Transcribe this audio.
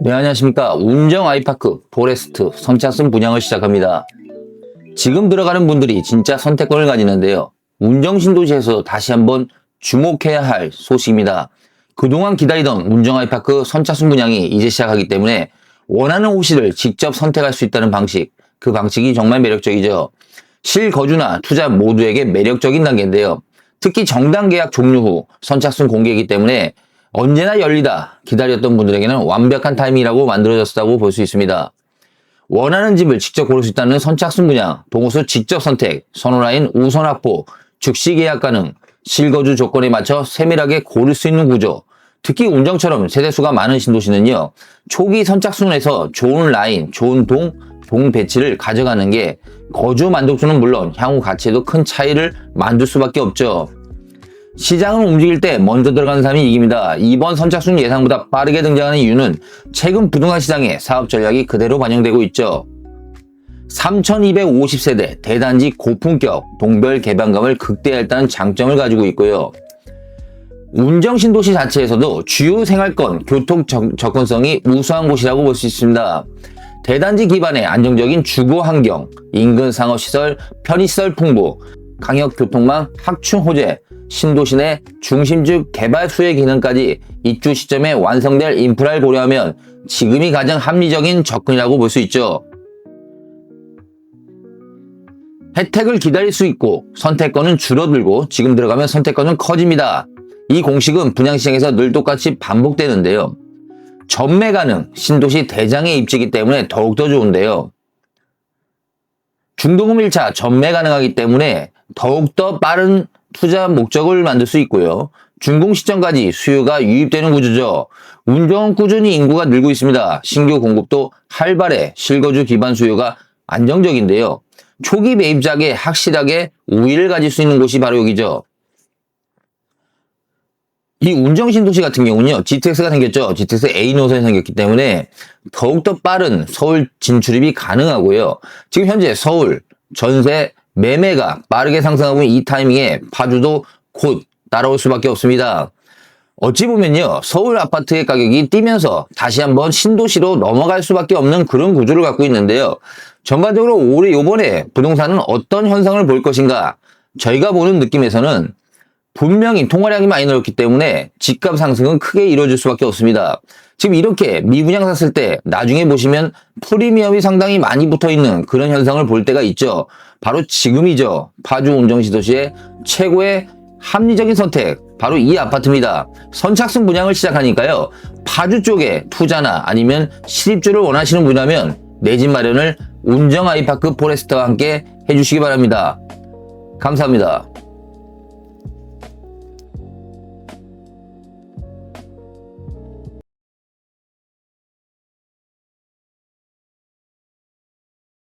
네, 안녕하십니까. 운정 아이파크 포레스트 선착순 분양을 시작합니다. 지금 들어가는 분들이 진짜 선택권을 가지는데요. 운정 신도시에서 다시 한번 주목해야 할 소식입니다. 그동안 기다리던 운정 아이파크 선착순 분양이 이제 시작하기 때문에 원하는 호실을 직접 선택할 수 있다는 방식, 그 방식이 정말 매력적이죠. 실거주나 투자 모두에게 매력적인 단계인데요. 특히 정당 계약 종료 후 선착순 공개이기 때문에 언제나 열리다 기다렸던 분들에게는 완벽한 타이밍이라고 만들어졌다고 볼 수 있습니다. 원하는 집을 직접 고를 수 있다는 선착순 분양, 동호수 직접 선택, 선호라인 우선 확보, 즉시 계약 가능, 실거주 조건에 맞춰 세밀하게 고를 수 있는 구조, 특히 운정처럼 세대수가 많은 신도시는요, 초기 선착순에서 좋은 라인, 좋은 동, 동 배치를 가져가는 게 거주 만족도는 물론 향후 가치에도 큰 차이를 만들 수밖에 없죠. 시장을 움직일 때 먼저 들어가는 사람이 이깁니다. 이번 선착순 예상보다 빠르게 등장하는 이유는 최근 부동산 시장에 사업 전략이 그대로 반영되고 있죠. 3250세대 대단지 고품격 동별 개방감을 극대화했다는 장점을 가지고 있고요. 운정 신도시 자체에서도 주요 생활권, 교통 적- 접근성이 우수한 곳이라고 볼 수 있습니다. 대단지 기반의 안정적인 주거 환경, 인근 상업시설, 편의시설 풍부, 강역 교통망 확충 호재, 신도시 내 중심지 개발 수혜 기능까지 입주 시점에 완성될 인프라를 고려하면 지금이 가장 합리적인 접근이라고 볼 수 있죠. 혜택을 기다릴 수 있고 선택권은 줄어들고 지금 들어가면 선택권은 커집니다. 이 공식은 분양시장에서 늘 똑같이 반복되는데요. 전매 가능 신도시 대장의 입지이기 때문에 더욱더 좋은데요. 중도금 1차 전매 가능하기 때문에 더욱더 빠른 투자 목적을 만들 수 있고요. 준공 시점까지 수요가 유입되는 구조죠. 운정은 꾸준히 인구가 늘고 있습니다. 신규 공급도 활발해 실거주 기반 수요가 안정적인데요. 초기 매입작에 확실하게 우위를 가질 수 있는 곳이 바로 여기죠. 이 운정신도시 같은 경우는요, GTX가 생겼죠. GTX A 노선이 생겼기 때문에 더욱더 빠른 서울 진출입이 가능하고요. 지금 현재 서울 전세 매매가 빠르게 상승하고 있는 이 타이밍에 파주도 곧 따라올 수밖에 없습니다. 어찌 보면요, 서울 아파트의 가격이 뛰면서 다시 한번 신도시로 넘어갈 수밖에 없는 그런 구조를 갖고 있는데요. 전반적으로 올해 요번에 부동산은 어떤 현상을 볼 것인가? 저희가 보는 느낌에서는 분명히 통화량이 많이 늘었기 때문에 집값 상승은 크게 이루어질 수밖에 없습니다. 지금 이렇게 미분양 샀을 때 나중에 보시면 프리미엄이 상당히 많이 붙어 있는 그런 현상을 볼 때가 있죠. 바로 지금이죠. 파주 운정시도시의 최고의 합리적인 선택. 바로 이 아파트입니다. 선착순 분양을 시작하니까요. 파주 쪽에 투자나 아니면 실입주를 원하시는 분이라면 내 집 마련을 운정 아이파크 포레스트와 함께 해주시기 바랍니다. 감사합니다.